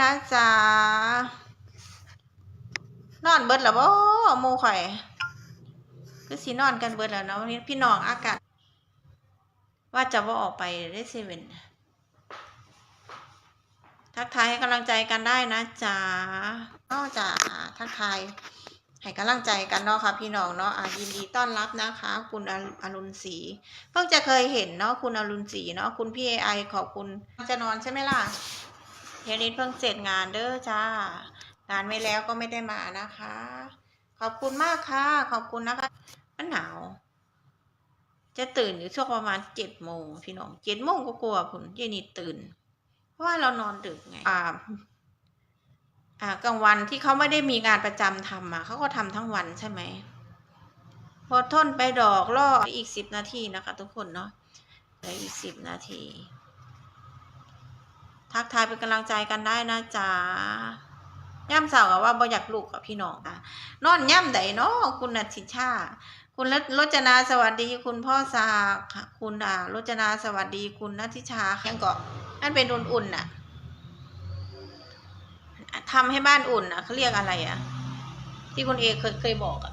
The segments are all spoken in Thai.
นะจ๊ะนอนเบิดแล้วบ่หมู่ข่อย คือสินอนกันเบิดแล้วเนาะวันนี้พี่น้องอากาศ ว่าจะว่าออกไปได้เซเว่นทักทายให้กำลังใจกันได้นะจ๊ะนอกจากทักทายให้กำลังใจกันเนาะค่ะพี่น้องเนาะะยินดีต้อนรับนะคะ คุณออรุณศรีเพิ่งจะเคยเห็นเนาะคุณอรุณศรีเนาะคุณพี่ไอขอบคุณจะนอนใช่ไหมล่ะ เยวนี้เพิ่งเสร็จงานเด้อจ้า งานไม่แล้วก็ไม่ได้มานะคะ ขอบคุณมากค่ะ ขอบคุณนะคะมันหนาว จะตื่นอยู่ช่วงประมาณเจ็ดโมงพี่น้องเจ็ดโมงก็กลัวผลเย็นนี่ตื่น เพราะว่าเรานอนดึกไง อ่า อ่ากลางวันที่เขาไม่ได้มีงานประจำทำอะเขาก็ทำทั้งวันใช่ไหม พอทนไปดอกล่ออีกสิบนาทีนะคะ ทุกคนเนาะเหลืออีกสิบนาที ทักทายเป็นกำลังใจกันได้นะจ๊ะย่ำสาวกับว่าบ่อยากลูกกับพี่น้องอะนอนย่ำใดเนาะคุณนัทิชา คุณรจนาสวัสดี คุณพ่อสาคคุณอ่ารจนาสวัสดี คุณนัทิชายังก็นั่นเป็นอุ่นๆน่ะทำให้บ้านอุ่นน่ะเขาเรียกอะไรอะ ที่คุณเอเคยเคยบอกอะ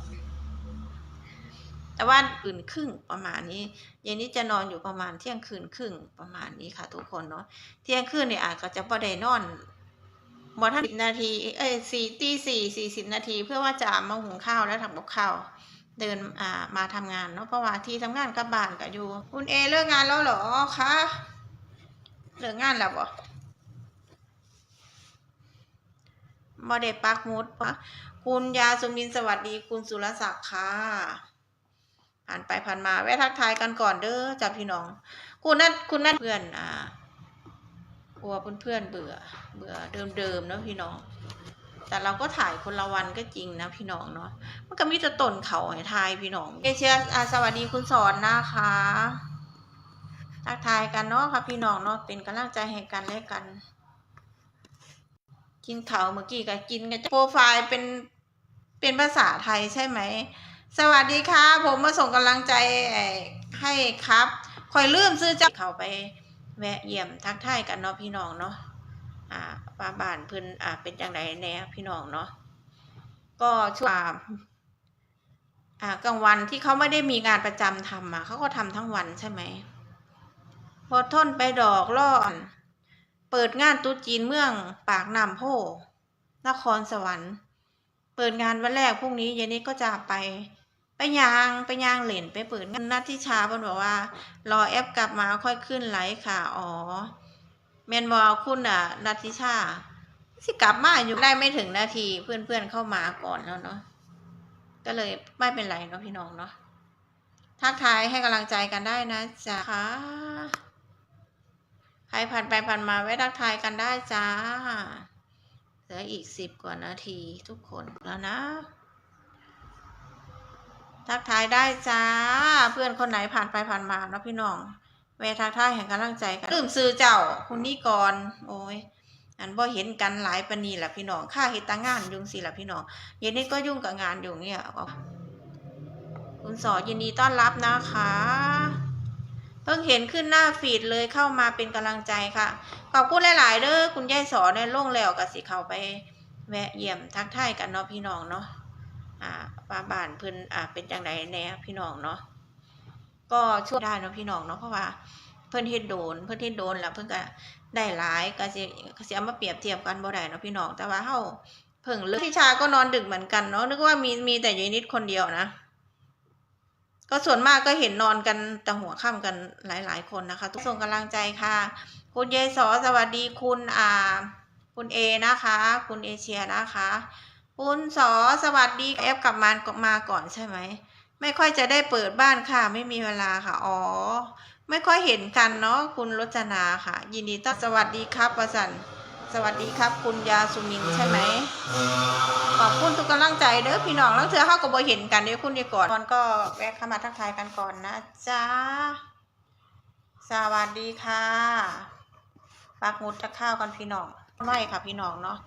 แต่ว่าอื่นครึ่งประมาณนี้เย็นนี้จะนอนอยู่ประมาณเที่ยงคืนครึ่งประมาณนี้ค่ะ ทุกคนเนาะเที่ยงคืนเนี่ยอาจจะพอได้นอนบอท่านสิบนาทีเอ้ยสี่ตีสี่สี่สิบนาที เพื่อว่าจะมาหุงข้าวและทำกับข้าวเดินอ่ามาทำงานเนาะเพราะว่าที่ทำงานกับบ้านก็อยู่ คุณเอเลิกงานแล้วเหรอคะเลิกงานแล้วบ่บ่ได้ปักมุดปะคุณยาสุมินสวัสดีคุณสุรศักดิ์ค่ะ ผ่านไปผ่านมาแวะทักทายกันก่อนเด้อจ้าพี่น้อง คุณนั่นคุณนั่นเพื่อนอ่ากลัวเพื่อนๆเบื่อ เบื่อเดิมๆเนะพี่น้อง แต่เราก็ถ่ายคนละวันก็จริงนะพี่น้องเนาะมันก็มีแต่ต้นเขาให้ทายพี่น้องเอเชียสวัสดีคุณสอนนะคะทักทายกันเนาะค่ะพี่น้องเนาะเป็นกำลังใจให้กันและกัน กินเขาเมื่อกี้ก็กินกันโปรไฟล์เป็นเป็นภาษาไทยใช่ไหม สวัสดีค่ะ ผมมาส่งกำลังใจให้ครับคอยลืมซื้อจ้าเขาไปแวะเยี่ยมทักทายกันเนาะพี่น้องเนาะอ่าป้าบ้านเพิ่นอ่าเป็นจังไดแน่พี่น้องเนาะก็ช่วงอ่าอ่ากลางวันที่เขาไม่ได้มีงานประจำทำอะเขาก็ทำทั้งวันใช่ไหมพอทนไปดอกล่อนเปิดงานตุ๊จีนเมืองปากน้ำโพนครสวรรค์เปิดงานวันแรกพรุ่งนี้เย็นนี้ก็จะไป ไปยางไปยางเหรนไปเปิดนนัดที่ชาบนบอกว่า รอแอปกลับมาค่อยขึ้นไลฟ์ค่ะ อ๋อแมนบอคุณอะนัทธิชาสิกลับมาอยู่ได้ไม่ถึงนาทีเพื่อนๆเข้ามาก่อนแล้วเนาะก็เลยไม่เป็นไรเนาะพี่น้องเนาะทักทายให้กำลังใจกันได้นะจ๊ะค่ะใครผ่านไปผ่านมาไว้ทักทายกันได้จ้าเหลืออีกสิบกว่านาทีทุกคนแล้วนะ ทักทายได้จ้า เพื่อนคนไหนผ่านไปผ่านมาเนาะพี่น้องแวทักทายแห่งกำลังใจกันลืมซื้อเจ้าคุณนี่ก่อนโอ้ยอันบ่เห็นกันหลายปนีแหละพี่น้องค่าเฮ็ดแตางานยุ่งสิละพี่น้องเย็นนี้ก็ยุ่งกับงานอยู่เนี่ยคุณสอยินดีต้อนรับนะคะ เพิ่งเห็นขึ้นหน้าฟีดเลยเข้ามาเป็นกำลังใจค่ะ ขอบคุณหลาย ๆเด้อคุณยายสอในโล่งแล้วก็สิเขาไป แวะเยี่ยมทักทายกันเนาะพี่น้องเนาะ อ่าป้าบ้านเพิ่นอ่าเป็นจังไดแน่พี่น้องเนาะก็ช่วยได้เนาะพี่น้องเนาะเพราะว่าเพิ่นเฮ็ดโดนเพิ่นเฮ็ดโดนแล้วเพิ่นก็ได้หลายก็สิก็สิเอามาเปรียบเทียบกันบ่ได้เนาะพี่น้องแต่ว่าเฮาเพิ่งเลิกพี่ชาก็นอนดึกเหมือนกันเนาะนึกว่ามีมีแต่ยายนิดคนเดียวนะ ก็ส่วนมากก็เห็นนอนกันแต่หัวค่ำกันหลาย ๆ คนนะคะ ทุกส่งกำลังใจค่ะ คุณเยสอสวัสดีคุณอ่า คุณเอนะคะ คุณเอเชียนะคะ คุณสอสวัสดีแอฟกลับมามาก่อนใช่ไหม ไม่ค่อยจะได้เปิดบ้านค่ะ ไม่มีเวลาค่ะ อ๋อ ไม่ค่อยเห็นกันเนาะคุณรจนาค่ะ ยินดีต้อนสวัสดีครับประสันสวัสดีครับ คุณยาสุมินใช่ไหมขอบคุณทุกกำลังใจเด้อพี่น้องแล้วเธอเข้ากับบเห็นกันเดี๋ยวคุณดีก่อนก่อนก็แวะเข้ามาทักทายกันก่อนนะจ๊ะสวัสดีค่ะปากหมุดจะข้าวกันพี่น้องไหวค่ะพี่น้องเนาะ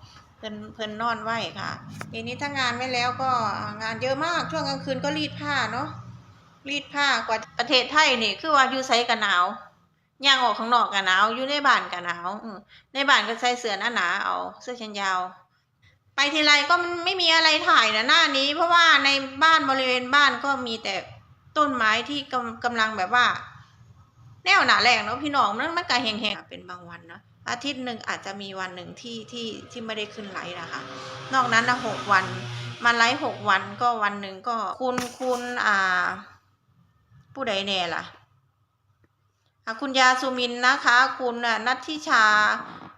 พิ่นเพิ่นนอนไหวค่ะ ทีนี้ถ้างานไม่แล้วก็งานเยอะมากช่วงกลางคืนก็รีดผ้าเนาะรีดผ้ากว่าประเทศไทยนี่คือว่าอยู่ไซกันหนาวย่างออกข้างนอกกันหนาวอยู่ในบ้านกันหนาวในบ้านก็ใส่เสื้อหนาหนาเอาเสื้อแขนยาว ไปทีไรก็ไม่มีอะไรถ่ายนะหน้านี้ เพราะว่าในบ้านบริเวณบ้านก็มีแต่ต้นไม้ที่กำกำลังแบบว่า แนวหนาแรงเนาะพี่น้องนั่นมันก็แห้งๆเป็นบางวันเนาะ อาทิตย์หนึ่งอาจจะมีวันหนึ่งที่ที่ที่ไม่ได้ขึ้นไลฟ์นะคะ นอกนั้นนะหกวันมาไลฟ์หกวันก็วันหนึ่งก็คุณคุณอ่า ผู้ใดแน่ล่ะอะคุณยาสุมินนะคะ คุณน่ะนัทธิชา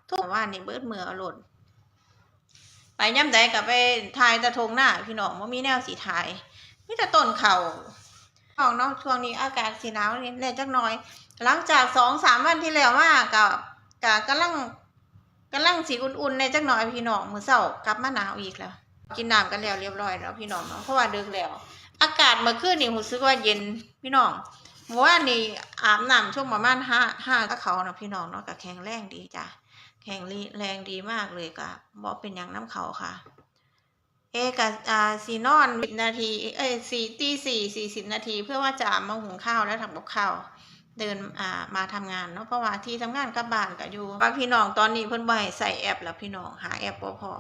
ทุกว่านี่เบิดมือเอหล่นไปย่ำใดกับไปทายตะทงหน้า พี่น้องว่ามีแนวสีทายมีแต่ต้นเขาน้องเนาะช่วงนี้อากาศสีหนาวนี่แน่จักน่อย หลังจากสองสามวันที่แล้วมากับ กับกำลังกำลังสีอุ่นๆในจักหน่อยพี่น้องมือเศร้ากลับมาหนาวอีกแล้ว กินน้ำกันแล้วเรียบร้อยแล้วพี่น้องเนาะเพราะว่าดึกแล้ว อากาศเมื่อคืนนี่รู้สึกว่าเย็นพี่น้องเมื่อวานนี่อาบน้ำช่วงประมาณห้าห้าก็เขาเนาะพี่น้องเนาะก็แข็งแรงดีจ้ะแข็งแรงดีมากเลยก็บอกเป็นอย่างน้ำเขาค่ะ เอกับอ่าสีนอนสิบนาทีเอ้ยสี่ตีสี่สี่สิบนาทีเพื่อว่าจะมาหุงข้าวแล้วทำกับข้าว เดินอ่ามาทำงานเนาะเพราะว่าที่ทำงานกับบ้านก็อยู่บางพี่น้องตอนนี้เพิ่นบ่ให้ใส่แอปแล้วพี่น้องหาแอปบ่พอ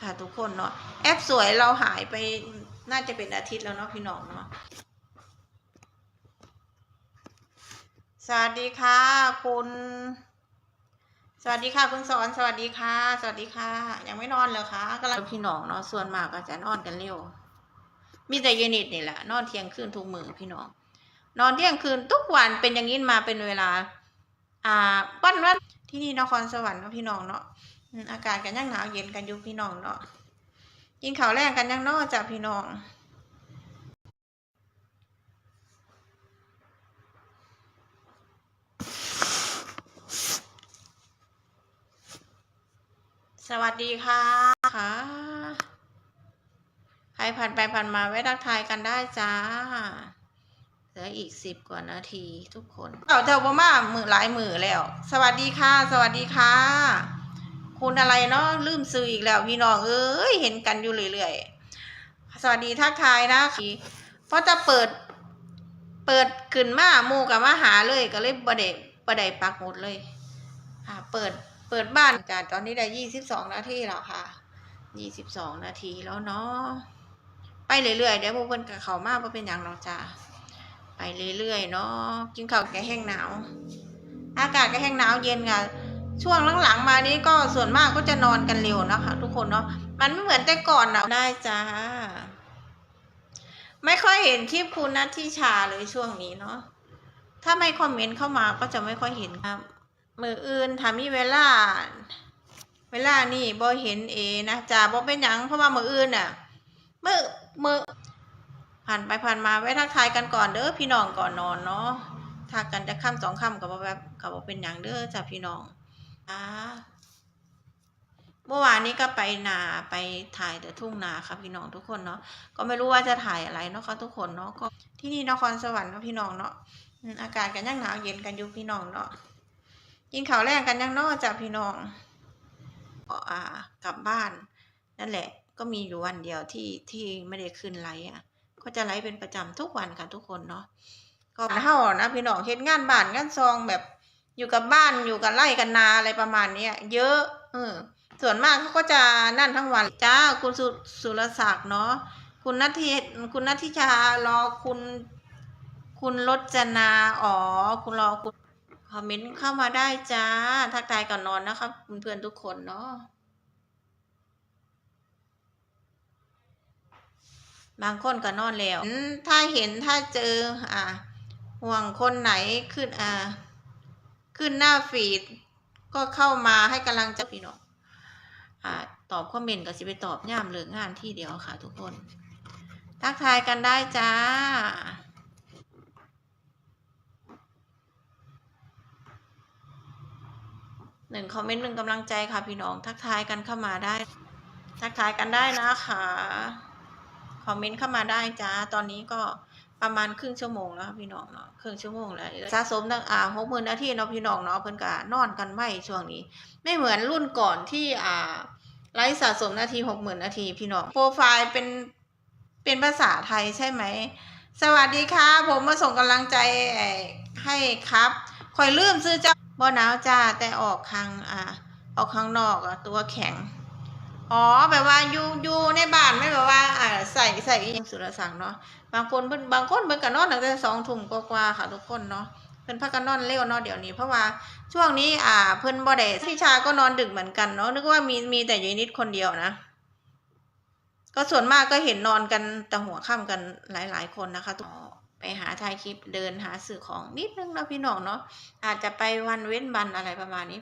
ค่ะทุกคนเนาะแอปสวยเราหายไปน่าจะเป็นอาทิตย์แล้วเนาะพี่น้องเนาะสวัสดีค่ะคุณสวัสดีค่ะคุณสอนสวัสดีค่ะ สวัสดีค่ะ ยังไม่นอนเหรอคะกำลังพี่น้องเนาะส่วนมากก็จะนอนกันเร็ว มีแต่เยนิดนี่แหละนอนเที่ยงคืนทุกมือพี่น้อง นอนเที่ยงคืนทุกวันเป็นอย่างนี้มาเป็นเวลา อ่าวันวันที่นี่นครสวรรค์เนาะพี่น้องเนาะอากาศกันยังหนาวเย็นกันอยู่พี่น้องเนาะกินข้าวแรงกันยังนอกจากพี่น้องสวัสดีค่ะค่ะใครผ่านไปผ่านมาไว้ทักทายกันได้จ้า เหลืออีกสิบกว่านาทีทุกคนเอาเจ้าบ่มามือหลายมือแล้ว สวัสดีค่ะ สวัสดีค่ะ คุณอะไรเนาะลืมซื้ออีกแล้วพี่น้องเอ้ยเห็นกันอยู่เรื่อยๆสวัสดีทักทายนะเพราะจะเปิด เปิดขึ้นมาหมู่กับมาหาเลยก็เลยประเดประเดปักหมดเลยค่ะเปิดเปิดบ้านจ้ะตอนนี้ได้ยี่สิบสองนาทีแล้วค่ะยี่สิบสองนาทีแล้วเนาะไปเรื่อยๆเดี๋ยวพวกเพิ่นกับเขามากว่าเป็นอย่างเราจ้า เรื่อยๆเนาะกินข้าวแกแห้งหนาว อากาศก็แห้งหนาวเย็นค่ะช่วงหลังๆมานี้ก็ส่วนมากก็จะนอนกันเร็วนะคะทุกคนเนาะมันไม่เหมือนแต่ก่อนนะได้จ้า ไม่ค่อยเห็นคลิปคุณนัทที่ชาเลยช่วงนี้เนาะถ้าไม่คอมเมนต์เข้ามาก็จะไม่ค่อยเห็นครับมืออื่นถามีเวลา เวลานี่บ่เห็นเอนะจ้าบ่เป็นหยังเพราะว่ามืออื่นน่ะมือมือ ผ่านไปผ่านมาไว้ทักทายกันก่อนเด้อพี่น้องก่อนนอนเนาะทักกันจะค่ำสองค่ำกับแบบกับเป็นหยังเด้อจ้าพี่น้องอ่าเมื่อวานนี้ก็ไปนาไปถ่ายแต่ทุ่งนาค่ะพี่น้องทุกคนเนาะก็ไม่รู้ว่าจะถ่ายอะไรเนาะค่ะทุกคนเนาะก็ที่นี่นครสวรรค์เนาะพี่น้องเนาะอากาศกันยังหนาวเย็นกันอยู่พี่น้องเนาะกินข้าวแรงกันยังนอกจากพี่น้องก็อ่ากลับบ้าน นั่นแหละ ก็มีอยู่วันเดียวที่ที่ไม่ได้ขึ้นไลฟ์อะ ก็จะไลฟ์เป็นประจำทุกวันค่ะทุกคนเนาะก็เท่านะพี่น้องเฮ็ดงานบ้านงานซองแบบอยู่กับบ้านอยู่กับไร่กันนาอะไรประมาณเนี้ยเยอะเออส่วนมากเขาก็จะนั่นทั้งวันจ้าคุณสุสุรศักดิ์เนาะคุณนัทธิคุณนัทธิชารอคุณ คุณรจนาอ๋อคุณรอคุณคอมเมนต์เข้ามาได้จ้า ทักทายก่อนนอนนะครับเพื่อนๆทุกคนเนาะ บางคนก็นอนแล้ว ถ้าเห็นถ้าเจออ่าห่วงคนไหนขึ้นอ่าขึ้นหน้าฟีด ก็เข้ามาให้กำลังใจพี่น้องอ่าตอบคอมเมนต์ก็สิไปตอบย่ามเลิกงานที่เดียวค่ะทุกคน ทักทายกันได้จ้าหนึ่งคอมเมนต์หนึ่งกำลังใจค่ะพี่น้องทักทายกันเข้ามาได้ ทักทายกันได้นะคะ คอมเมนต์เข้ามาได้จ้า ตอนนี้ก็ประมาณครึ่งชั่วโมงแล้วพี่น้องเนาะครึ่งชั่วโมงแล้วสะสมตั้งอ่าหกหมื่นนาทีเนาะพี่น้องเนาะเพิ่นก็นอนกันไว้ช่วงนี้ ไม่เหมือนรุ่นก่อนที่อ่าไลฟ์สะสมนาทีหกหมื่นนาทีพี่น้องโปรไฟล์เป็นเป็นภาษาไทยใช่ไหม สวัสดีค่ะ ผมมาส่งกำลังใจให้ครับข่อยลืมซื้อเจ้าบ่หนาวจ้าแต่ออกข้างอ่าออกข้างนอกอะตัวแข็ง อ๋อแบบว่าอยู่อยู่ในบ้านไม่แบบว่าอ่าใส่ใส่อหยังสุรศักดิ์เนาะบางคนเพิ่นบางคนเพิ่นก็นอนตั้งแต่สองทุ่มกว่าๆค่ะทุกคนเนาะเพิ่นพักกันนอนเร็วเนาะเดี๋ยวนี้เพราะว่าช่วงนี้อ่าเพิ่นบ่ได้พี่ชาก็นอนดึกเหมือนกันเนาะนึกว่ามีมีแต่ยายนิดคนเดียวนะ ก็ส่วนมากก็เห็นนอนกันแต่หัวค่ำกันหลาย ๆ คนนะคะอ๋อไปหาถ่ายคลิปเดินหาซื้อของนิดนึงเนาะพี่น้องเนาะอาจจะไปวันเว้นวันอะไรประมาณนี้